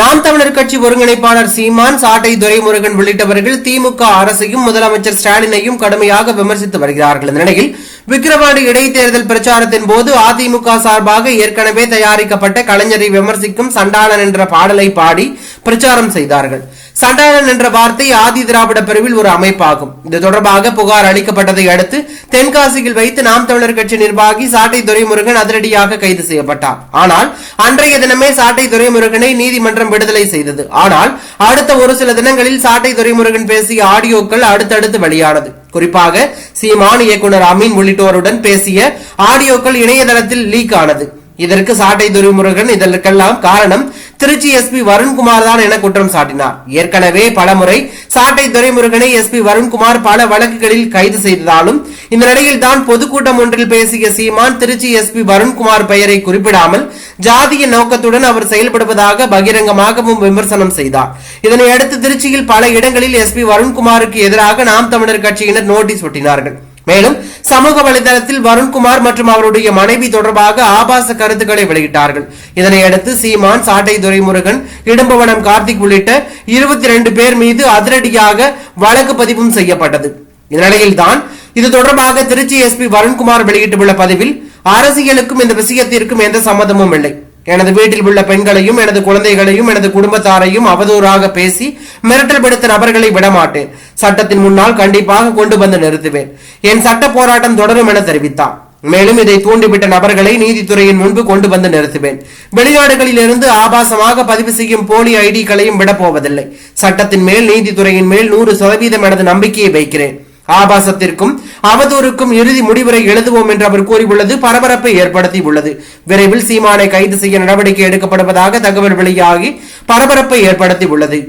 நாம் தமிழர் கட்சி ஒருங்கிணைப்பாளர் சீமான் சாட்டை துரைமுருகன் உள்ளிட்டவர்கள் திமுக அரசையும் முதலமைச்சர் ஸ்டாலினையும் கடுமையாக விமர்சித்து வருகிறார்கள். இந்த நிலையில் விக்கிரவாண்டி இடைத்தேர்தல் பிரச்சாரத்தின் போது அதிமுக சார்பாக ஏற்கனவே தயாரிக்கப்பட்ட கலைஞரை விமர்சிக்கும் சண்டாளன் என்ற பாடலை பாடி பிரச்சாரம் செய்தார்கள். சண்டாளன் என்ற வார்த்தை ஆதி திராவிட பிரிவில் ஒரு அமைப்பாகும். இது தொடர்பாக புகார் அளிக்கப்பட்டதை அடுத்து தென்காசியில் வைத்து நாம் தமிழர் கட்சி நிர்வாகி சாட்டை துரைமுருகன் அதிரடியாக கைது செய்யப்பட்டார். ஆனால் அன்றைய தினமே சாட்டை துரைமுருகனை நீதிமன்றம் விடுதலை செய்தது. ஆனால் அடுத்த ஒரு சில தினங்களில் சாட்டை துரைமுருகன் பேசிய ஆடியோக்கள் அடுத்தடுத்து வெளியானது. குறிப்பாக சீமான் இயக்குனர் அமீன் உள்ளிட்டோருடன் பேசிய ஆடியோக்கள் இணையதளத்தில் லீக் ஆனது. இதற்கு சாட்டை துரைமுருகன் இதற்கெல்லாம் காரணம் திருச்சி எஸ்பி வருண்குமார் தான் என குற்றம் சாட்டினார். ஏற்கனவே பலமுறை சாட்டை துரைமுருகனை எஸ்பி வருண்குமார் பல வழக்குகளில் கைது செய்ததாலும் இந்த நிலையில் தான் பொதுக்கூட்டம் ஒன்றில் பேசிய சீமான் திருச்சி எஸ்பி வருண்குமார் பெயரை குறிப்பிடாமல் ஜாதிய நோக்கத்துடன் அவர் செயல்படுவதாக பகிரங்கமாகவும் விமர்சனம் செய்தார். இதனையடுத்து திருச்சியில் பல இடங்களில் எஸ்பி வருண்குமாருக்கு எதிராக நாம் தமிழர் கட்சியினர் நோட்டீஸ் ஒட்டினார்கள். மேலும் சமூக வலைதளத்தில் வருண்குமார் மற்றும் அவருடைய மனைவி தொடர்பாக ஆபாச கருத்துக்களை வெளியிட்டார்கள். இதனையடுத்து சீமான் சாட்டை துரைமுருகன் இடும்பவனம் கார்த்திக் உள்ளிட்ட இருபத்தி ரெண்டு பேர் மீது அதிரடியாக வழக்கு பதிவும் செய்யப்பட்டது. இந்நிலையில்தான் இது தொடர்பாக திருச்சி எஸ்பி வருண்குமார் வெளியிட்டுள்ள பதிவில் அரசியலுக்கும் இந்த விஷயத்திற்கும் எந்த சம்மதமும் இல்லை. எனது வீட்டில் உள்ள பெண்களையும் எனது குழந்தைகளையும் எனது குடும்பத்தாரையும் அவதூறாக பேசி மிரட்டல் படுத்த நபர்களை விடமாட்டேன். சட்டத்தின் முன்னால் கண்டிப்பாக கொண்டு வந்து நிறுத்துவேன். என் சட்ட போராட்டம் தொடரும் என தெரிவித்தார். மேலும் இதை தூண்டிவிட்ட நபர்களை நீதித்துறையின் முன்பு கொண்டு வந்து நிறுத்துவேன். வெளிநாடுகளில் இருந்து ஆபாசமாக பதிவு செய்யும் போலி ஐடிகளையும் விடப்போவதில்லை. சட்டத்தின் மேல் நீதித்துறையின் மேல் நூறு சதவீதம் எனது நம்பிக்கையை வைக்கிறேன். ஆபாசத்திற்கும் அவதூறுக்கும் இறுதி முடிவுரை எழுதுவோம் என்று அவர் கூறியுள்ளது பரபரப்பை ஏற்படுத்தி உள்ளது விரைவில் சீமானை கைது செய்ய நடவடிக்கை எடுக்கப்படுவதாக தகவல் வெளியாகி பரபரப்பை ஏற்படுத்தி உள்ளது